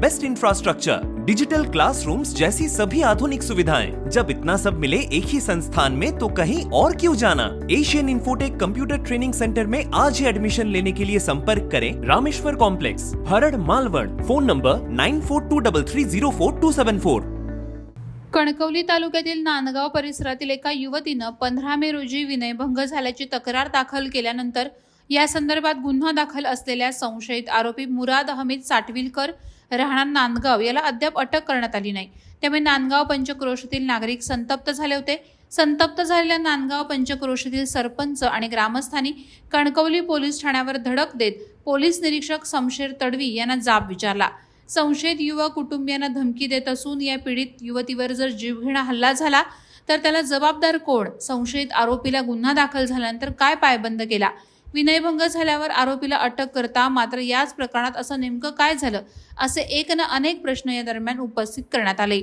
best infrastructure digital classrooms जैसी सभी आधुनिक सुविधाएं। जब इतना सब मिले एक ही संस्थान में तो कहीं और क्यों जाना? Asian Infotech computer training centre में आज ही एडमिशन लेने के लिए संपर्क करें Rameshwar complex हरड़ मालवड phone number nine four two double three zero four two seven four Kankavli तालुक्यातील नांदगाव परिसरातील एका युवतीनं पंधरा मे रोजी विनयभंग झाल्याची तक्रार दाखल केल्यानंतर या संदर्भात गुन्हा दाखल असलेल्या संशयित आरोपी मुराद हमीद साटविलकर राहणार नांदगाव याला अद्याप अटक करण्यात आली नाही. त्यामुळे नांदगाव पंचक्रोशीतील नागरिक संतप्त झाले होते. संतप्त झालेल्या नांदगाव पंचक्रोशीतील सरपंच आणि ग्रामस्थांनी कणकवली पोलीस ठाण्यावर धडक देत पोलीस निरीक्षक समशेर तडवी यांना जाब विचारला. संशयित युवक कुटुंबियांना धमकी देत असून या पीडित युवतीवर जर जीवघेणा हल्ला झाला तर त्याला जबाबदार कोण? संशयित आरोपीला गुन्हा दाखल झाल्यानंतर काय पायबंद केला? विनयभंग झाल्यावर आरोपीला अटक करता मात्र याच प्रकरणात असं नेमकं काय झालं असे एक ना अनेक प्रश्न या दरम्यान उपस्थित करण्यात आले.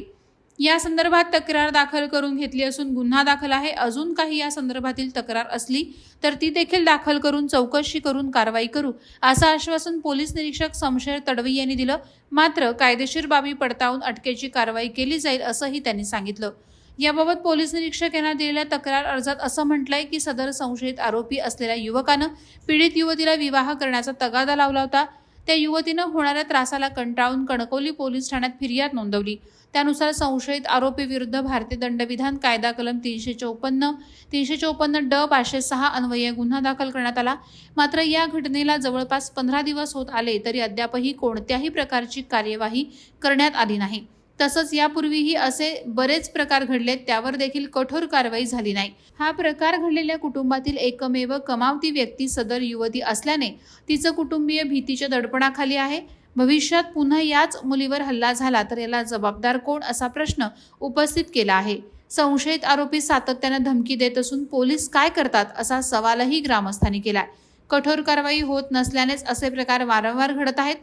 या संदर्भात तक्रार दाखल करून घेतली असून गुन्हा दाखल आहे. अजून काही या संदर्भातील तक्रार असली तर ती देखील दाखल करून चौकशी करून कारवाई करू असं आश्वासन पोलीस निरीक्षक समशेर तडवी यांनी दिलं. मात्र कायदेशीर बाबी पडताळून अटकेची कारवाई केली जाईल असंही त्यांनी सांगितलं. याबाबत पोलीस निरीक्षक यांना दिलेल्या तक्रार अर्जात असं म्हटलंय की सदर संशयित आरोपी असलेल्या युवकानं पीडित युवतीला विवाह करण्याचा तगादा लावला होता. त्या युवतीनं होणाऱ्या त्रासाला कंटाळून कणकवली पोलीस ठाण्यात फिर्याद नोंदवली. त्यानुसार संशयित आरोपी विरुद्ध भारतीय दंडविधान कायदा कलम तीनशे चौपन्न तीनशे चौपन्न ड पाचशे सहा अन्वये गुन्हा दाखल करण्यात आला. मात्र या घटनेला जवळपास पंधरा दिवस होत आले तरी अद्यापही कोणत्याही प्रकारची कार्यवाही करण्यात आली नाही. तसंच यापूर्वीही असे बरेच प्रकार घडलेत त्यावर देखील कठोर कारवाई झाली नाही. हा प्रकार घडलेल्या कुटुंबातील एकमेव कमावती व्यक्ती सदर युवती असल्याने तिचं कुटुंबीय भीतीच्या दडपणाखाली आहे. भविष्यात पुन्हा याच मुलीवर हल्ला झाला तर याला जबाबदार कोण असा प्रश्न उपस्थित केला आहे. संशयित आरोपी सातत्यानं धमकी देत असून पोलीस काय करतात असा सवालही ग्रामस्थांनी केलाय. कठोर कारवाई होत नसल्यानेच असे प्रकार वारंवार घडत आहेत.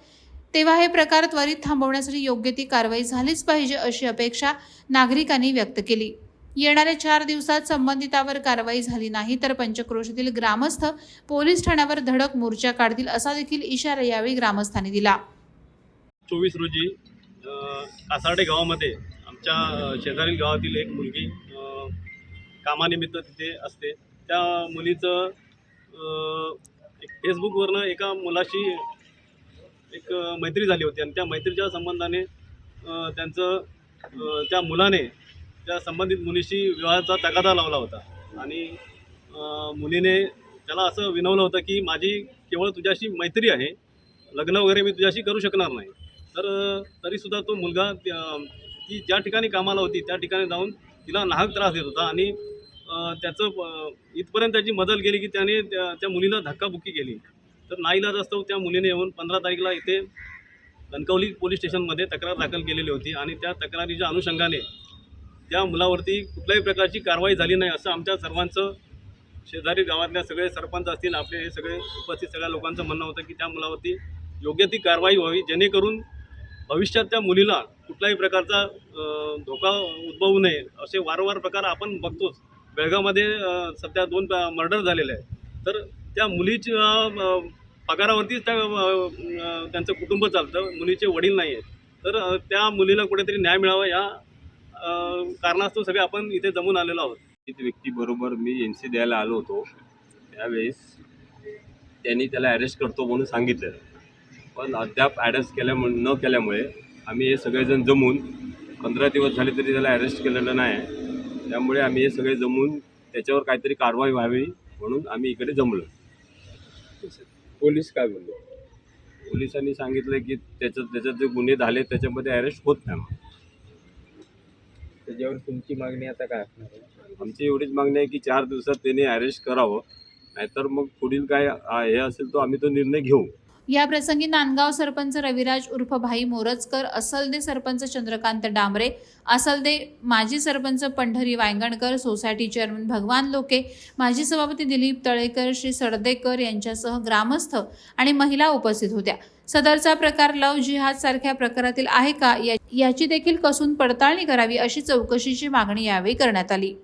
तेव्हा हे प्रकार त्वरित थांबवण्यासाठी योग्य ती कारवाई झालीच पाहिजे अशी अपेक्षा नागरिकांनी व्यक्त केली. येणाऱ्या चार दिवसात संबंधितावर कारवाई झाली नाही तर पंचक्रोशीतील ग्रामस्थ पोलीस ठाण्यावर धडक मोर्चा काढतील असा देखील इशारा यावेळी ग्रामस्थांनी दिला. चोवीस रोजी कासार्डे गावामध्ये आमच्या शेजारील गावातील एक मुलगी कामानिमित्त तिथे असते. त्या मुलीचं फेसबुकवरनं एका मुलाशी एक मैत्री झाली होती आणि त्या मैत्रीच्या संबंधाने त्यांचं त्या मुलाने त्या संबंधित मुलीशी विवाहाचा तगादा लावला होता. आणि मुलीने त्याला असं विनवलं होतं की माझी केवळ तुझ्याशी मैत्री आहे लग्न वगैरे मी तुझ्याशी करू शकणार नाही. तर तरीसुद्धा तो मुलगा ती ज्या ठिकाणी कामाला होती त्या ठिकाणी जाऊन तिला नाहक त्रास देत होता आणि त्याचं इथपर्यंत त्याची मदत गेली की त्याने त्या त्या मुलीला धक्काबुक्की केली. तर नाईलाज असतो त्या मुलीने येऊन पंधरा तारीखला इथे कणकवली पोलीस स्टेशनमध्ये तक्रार दाखल केलेली होती आणि त्या तक्रारीच्या अनुषंगाने त्या मुलावरती कुठल्याही प्रकारची कारवाई झाली नाही असं आमच्या सर्वांचं शेजारी गावातल्या सगळे सरपंच असतील आपले हे सगळे उपस्थित सगळ्या लोकांचं म्हणणं होतं की त्या मुलावरती योग्य ती कारवाई व्हावी जेणेकरून भविष्यात त्या मुलीला कुठल्याही प्रकारचा धोका उद्भवू नये असे वारंवार प्रकार आपण बघतोच. बेळगावमध्ये सध्या दोन मर्डर झालेले आहे तर त्या मुलीच्या पगारावरतीच त्या त्यांचं कुटुंब चालतं मुलीचे वडील नाही आहेत. तर त्या मुलीला कुठेतरी न्याय मिळावा या कारणास्तव सगळे आपण इथे जमून आलेलो आहोत. एक व्यक्तीबरोबर मी एन सी द्यायला आलो होतो. त्यावेळेस त्यांनी त्याला अरेस्ट करतो म्हणून सांगितलं. पण अद्याप अरेस्ट केल्यामुळे न केल्यामुळे आम्ही हे सगळेजण जमून पंधरा दिवस झाले तरी त्याला अरेस्ट केलेलं नाही. त्यामुळे आम्ही हे सगळे जमून त्याच्यावर काहीतरी कारवाई व्हावी म्हणून आम्ही इकडे जमलो. पोलीस काय बोलले? पोलिसांनी सांगितलं की त्याच्यात त्याच्यात जे गुन्हे झाले त्याच्यामध्ये अरेस्ट होत नाही मग. त्याच्यावर तुमची मागणी आता काय असणार आहे? आमची एवढीच मागणी आहे की चार दिवसात त्याने अरेस्ट करावं. नाहीतर मग पुढील काय हे असेल तो आम्ही तो निर्णय घेऊ. या प्रसंगी नांदगाव सरपंच रविराज उर्फ भाई मोरजकर असलदे सरपंच चंद्रकांत डांबरे असलदे माजी सरपंच पंढरी वायंगणकर सोसायटी चेअरमन भगवान लोके माजी सभापती दिलीप तळेकर श्री सडदेकर यांच्यासह ग्रामस्थ आणि महिला उपस्थित होत्या. सदरचा प्रकार लव जिहाद सारख्या प्रकारातील आहे का? या- याची देखील कसून पडताळणी करावी अशी चौकशीची मागणी यावेळी करण्यात आली.